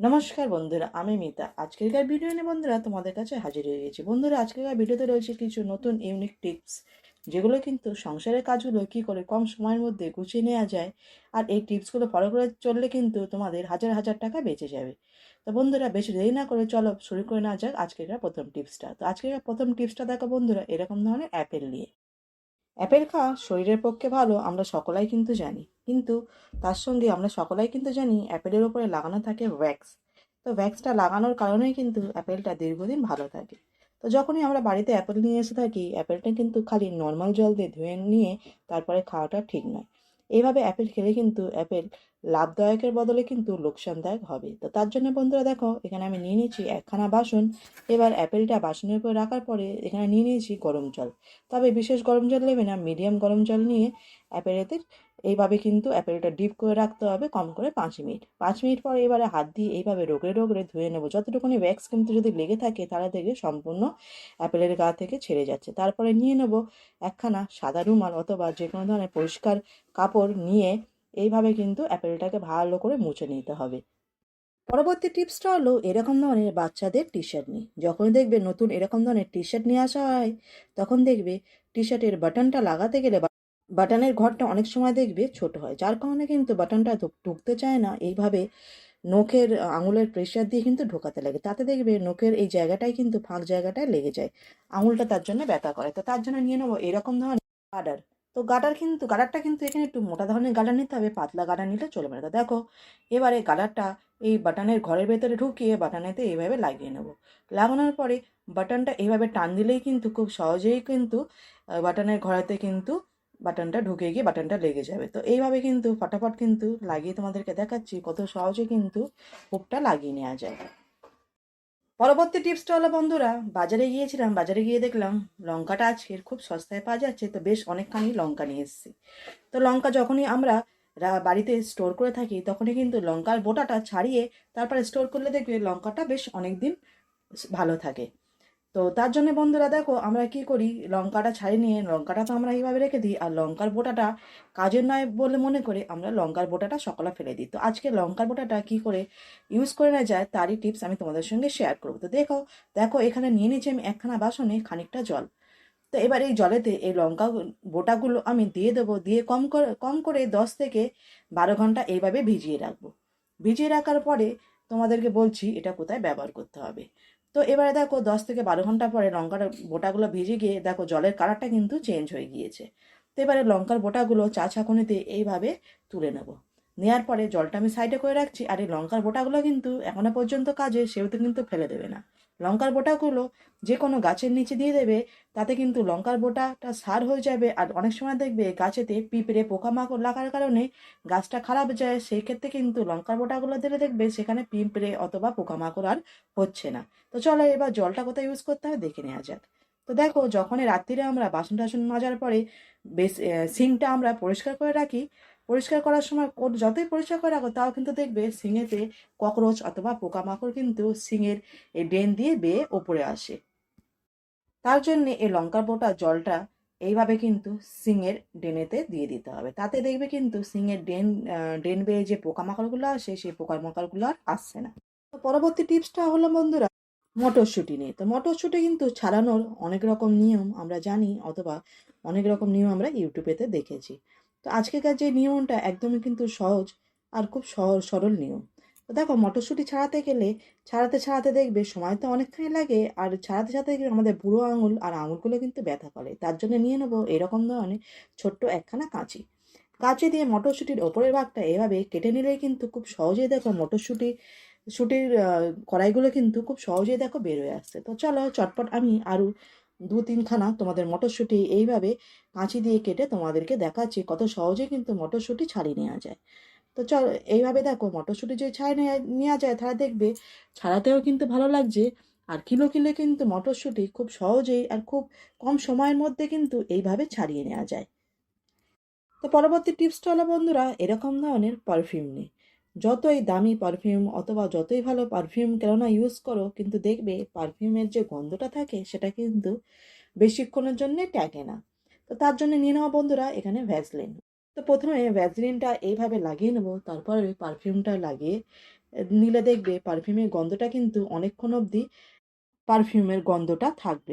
নমস্কার বন্ধুরা, আমি মিতা। আজকেরকার ভিডিও নিয়ে বন্ধুরা তোমাদের কাছে হাজির হয়ে গেছি। বন্ধুরা, আজকেরকার ভিডিওতে রয়েছে কিছু নতুন ইউনিক টিপস যেগুলো কিন্তু সংসারের কাজগুলো কি করে কম সময়ের মধ্যে গুছিয়ে নেওয়া যায়, আর এই টিপসগুলো ফলো করে চললে কিন্তু তোমাদের হাজার হাজার টাকা বেঁচে যাবে। তো বন্ধুরা, বেশি দেরি না করে চলো শুরু করে নেওয়া যাক আজকেরকার প্রথম টিপসটা তো আজকের প্রথম টিপসটা দেখো বন্ধুরা, এরকম ধরনের অ্যাপেল নিয়ে। অ্যাপেল খাওয়া শরীরের পক্ষে ভালো, আমরা সকলাই কিন্তু জানি। কিন্তু তার সঙ্গে আমরা সকলাই কিন্তু জানি অ্যাপেলের ওপরে লাগানো থাকে ভ্যাক্স তো ভ্যাক্সটা লাগানোর কারণেই কিন্তু অ্যাপেলটা দীর্ঘদিন ভালো থাকে। তো যখনই আমরা বাড়িতে অ্যাপেল নিয়ে এসে থাকি, অ্যাপেলটা কিন্তু খালি নর্মাল জল দিয়ে ধুয়ে নিয়ে তারপরে খাওয়াটা ঠিক নয়। এইভাবে অ্যাপেল খেলে কিন্তু অ্যাপেল লাভদায়কের বদলে কিন্তু লোকসানদায়ক হবে। তো তার জন্য বন্ধুরা দেখো, এখানে আমি নিয়ে নিয়েছি একখানা বাসন। এবার অ্যাপেলটা বাসনের উপর রাখার পরে এখানে নিয়ে নিয়েছি গরম জল। তবে বিশেষ গরম জল নেবে না, মিডিয়াম গরম জল নিয়ে অ্যাপেলেতে এইভাবে কিন্তু অ্যাপেলটা ডিপ করে রাখতে হবে, কম করে পাঁচ মিনিট। পাঁচ মিনিট পরে এবারে হাত দিয়ে এইভাবে রোগড়ে রোগড়ে ধুয়ে নেব। যতটুকুনি ভ্যাক্স কিন্তু যদি লেগে থাকে, তাহলে থেকে সম্পূর্ণ অ্যাপেলের গা থেকে ছেড়ে যাচ্ছে। তারপরে নিয়ে নেব একখানা সাদা রুমাল অথবা যে কোনো ধরনের পরিষ্কার কাপড় নিয়ে এইভাবে কিন্তু অ্যাপেলটাকে ভালো করে মুছে নিতে হবে। পরবর্তী টিপসটা হলো এরকম ধরনের বাচ্চাদের টি শার্ট নিয়ে। যখন দেখবে নতুন এরকম ধরনের টি শার্ট নিয়ে আসা হয়, তখন দেখবে টি শার্টের বাটনটা লাগাতে গেলে বাটনের ঘরটা অনেক সময় দেখবে ছোট হয়। যার কারণে কিন্তু বাটনটা ঢুকতে চায় না। এইভাবে নখের আঙুলের প্রেশার দিয়ে কিন্তু ঢোকাতে লাগে। তাতে দেখবে নখের এই জায়গাটাই কিন্তু ফাঁক জায়গাটায় লেগে যায়। আঙুলটা তার জন্য ব্যথা করে। তো তার জন্য নিয়ে নেব এরকম ধরনের গার্ডার তো গার্ডার কিন্তু গার্ডারটা কিন্তু এখানে একটু মোটা ধরনের গার্ডার নিতে হবে। পাতলা গার্ডার নিলে চলবে না। তো দেখো, এবারে গার্ডারটা এই বাটনের ঘরের ভেতরে ঢুকিয়ে বাটনেতে এইভাবে লাগিয়ে নেব। লাগানোর পরে বাটনটা এইভাবে টান দিলেই কিন্তু খুব সহজেই কিন্তু বাটনের ঘরেতে কিন্তু বাটনটা ঢুকে গিয়ে বাটনটা লেগে যাবে। তো এইভাবে কিন্তু ফটাফট কিন্তু লাগিয়ে তোমাদেরকে দেখাচ্ছি কত সহজে কিন্তু হুকটা লাগিয়ে নেওয়া যায়। পরবর্তী টিপসটা হলো বন্ধুরা, বাজারে গিয়েছিলাম, বাজারে গিয়ে দেখলাম লঙ্কাটা আজকের খুব সস্তায় পাওয়া যাচ্ছে, তো বেশ অনেকখানি লঙ্কা নিয়ে এসেছি। তো লঙ্কা যখনই আমরা বাড়িতে স্টোর করে থাকি, তখনই কিন্তু লঙ্কার বোটাটা ছাড়িয়ে তারপরে স্টোর করলে দেখবে লঙ্কাটা বেশ অনেক দিন ভালো থাকে। তো তার জন্য বন্ধুরা দেখো, আমরা কি করি? লঙ্কাটা ছাড়িয়ে নিয়ে, লঙ্কাটা তো আমরা এইভাবে রেখে দিই, আর লঙ্কার বোটাটা কাজের নয় বলে মনে করে আমরা লঙ্কার বোটাটা সকালে ফেলে দিই। তো আজকে লঙ্কার বোটাটা কি করে ইউজ করে না যায়, তারই টিপস আমি তোমাদের সঙ্গে শেয়ার করব। তো দেখো দেখো এখানে নিয়ে নিয়েছি আমি একখানা বাসনে খানিকটা জল। তো এবার এই জলেতে এই লঙ্কা বোটাগুলো আমি দিয়ে দেবো, দিয়ে কম করে কম করে দশ থেকে বারো ঘণ্টা এইভাবে ভিজিয়ে রাখব। ভিজিয়ে রাখার পরে তোমাদেরকে বলছি এটা কোথায় ব্যবহার করতে হবে। তো এবারে দেখো দশ থেকে বারো ঘণ্টা পরে লঙ্কার বোটাগুলো ভিজে গিয়ে দেখো জলের কালারটা কিন্তু চেঞ্জ হয়ে গিয়েছে। তো এবারে লঙ্কার বোটাগুলো চা ছাঁকুনিতে এইভাবে তুলে নেব। নেওয়ার পরে জলটা আমি সাইডে করে রাখছি আর এই লঙ্কার বোটাগুলো কিন্তু এখনও পর্যন্ত কাজে সেহেতু কিন্তু ফেলে দেবে না। লঙ্কার বোটাগুলো যে কোনো গাছের নিচে দিয়ে দেবে, তাতে কিন্তু লঙ্কার বোটাটা সার হয়ে যাবে। আর অনেক সময় দেখবে গাছেতে পিঁপড়ে, পোকামাকড় লাগার কারণে গাছটা খারাপ যায় সেই ক্ষেত্রে কিন্তু লঙ্কার বোটাগুলো দিলে দেখবে সেখানে পিঁপড়ে অথবা পোকামাকড় আর হচ্ছে না। তো চলো এবার জলটা কোথায় ইউজ করতে হবে দেখে নেওয়া যাক। তো দেখো যখনই রাত্রিরে আমরা বাসন টাসন মাজার পরে বেশ সিঙ্কটা আমরা পরিষ্কার করে রাখি পরিষ্কার করার সময় যতই পরিষ্কার করে রাখো তাও কিন্তু দেখবে সিঙেতে ককরোচ অথবা পোকামাকড় কিন্তু সিঙের এই ড্রেন দিয়ে বেয়ে ওপরে আসে। তার জন্যে এই লঙ্কার বোটা, জলটা এইভাবে কিন্তু সিঙের ড্রেনেতে দিয়ে দিতে হবে। তাতে দেখবে কিন্তু সিঙের ড্রেন ড্রেন বেয়ে যে পোকামাকড়গুলো আসে, সেই পোকামাকড়গুলো আর আসছে না। তো পরবর্তী টিপসটা হলো বন্ধুরা, মটরশুঁটি নিয়ে। তো মটরশুঁটি কিন্তু ছাড়ানোর অনেক রকম নিয়ম আমরা জানি অথবা অনেক রকম নিয়ম আমরা ইউটিউবেতে দেখেছি। তো আজকেকার যে নিয়মটা একদমই কিন্তু সহজ আর খুব সহজ, সরল নিয়ম। তো দেখো, মটরশুঁটি ছাড়াতে গেলে, ছাড়াতে ছাড়াতে দেখবে সময় তো অনেকখানি লাগে আর ছাড়াতে ছাড়াতে দেখবে আমাদের বুড়ো আঙুল আর আঙুলগুলো কিন্তু ব্যথা করে। তার জন্য নিয়ে নেব এরকম ধরনের ছোট্ট একখানা কাঁচি। কাঁচি দিয়ে মটরশুঁটির ওপরের ভাগটা এভাবে কেটে নিলেই কিন্তু খুব সহজেই দেখো মটরশুঁটি, শুটির কড়াইগুলো কিন্তু খুব সহজেই দেখো বের হয়ে আসছে। তো চলো, চটপট আমি আরও দু তিনখানা তোমাদের মটরশুঁটি এইভাবে কাঁচি দিয়ে কেটে তোমাদেরকে দেখাচ্ছি কত সহজে কিন্তু মটরশুঁটি ছাড়িয়ে নেওয়া যায়। তো চল, এইভাবে দেখো মটরশুঁটি যদি ছাড়িয়ে নেওয়া যায় তারা দেখবে ছাড়াতেও কিন্তু ভালো লাগছে আর কিলো কিলো কিন্তু মটরশুঁটি খুব সহজেই আর খুব কম সময়ের মধ্যে কিন্তু এইভাবে ছাড়িয়ে নেওয়া যায়। তো পরবর্তী টিপসটা হলো বন্ধুরা এরকম ধরনের পারফিউম নেই যতই দামি পারফিউম অথবা যতই ভালো পারফিউম কেননা ইউজ করো, কিন্তু দেখবে পারফিউমের যে গন্ধটা থাকে, সেটা কিন্তু বেশিক্ষণের জন্যে ট্যাকে না। তো তার জন্য নিয়ে নেওয়া বন্ধুরা, এখানে ভ্যাজলিন তো প্রথমে ভ্যাজলিনটা এইভাবে লাগিয়ে নেব, তারপরে পারফিউমটা লাগিয়ে নিলে দেখবে পারফিউমের গন্ধটা কিন্তু অনেকক্ষণ অবধি পারফিউমের গন্ধটা থাকবে।